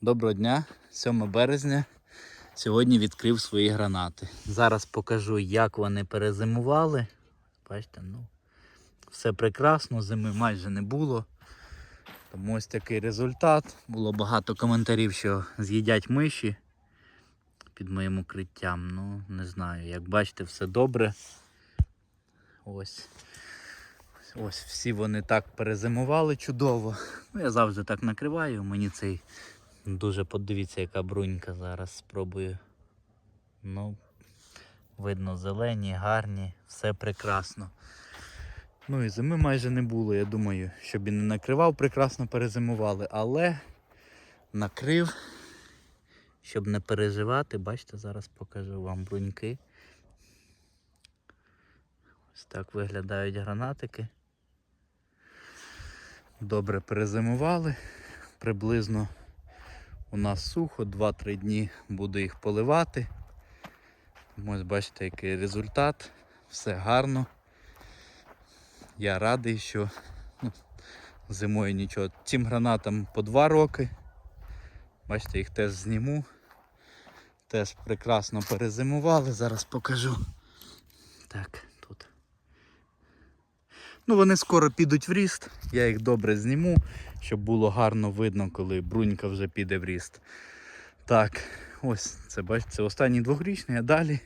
Доброго дня, 7 березня. Сьогодні відкрив свої гранати. Зараз покажу, як вони перезимували. Бачите, ну, все прекрасно, зими майже не було. Тому ось такий результат. Було багато коментарів, що з'їдять миші під моїм укриттям. Ну, не знаю. Як бачите, все добре. Ось. Ось всі вони так перезимували чудово. Ну, я завжди так накриваю. Мені цей дуже подивіться, яка брунька зараз спробую. Ну, видно, зелені, гарні, все прекрасно. Ну і зими майже не було. Я думаю, щоб і не накривав, прекрасно перезимували, але накрив, щоб не переживати. Бачите, зараз покажу вам бруньки. Ось так виглядають гранатики. Добре перезимували. Приблизно у нас сухо, 2-3 дні буду їх поливати. Ось бачите, який результат. Все гарно. Я радий, що ну, зимою нічого. Цим гранатам по 2 роки. Бачите, їх теж зніму. Теж прекрасно перезимували. Зараз покажу. Так. Ну, вони скоро підуть в ріст, я їх добре зніму, щоб було гарно видно, коли брунька вже піде в ріст. Так, ось це бачите, це останній двохрічний, а далі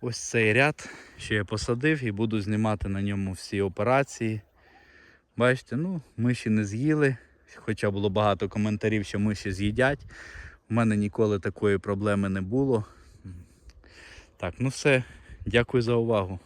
ось цей ряд, що я посадив і буду знімати на ньому всі операції. Бачите, ну, миші не з'їли, хоча було багато коментарів, що миші з'їдять. У мене ніколи такої проблеми не було. Так, ну все, дякую за увагу.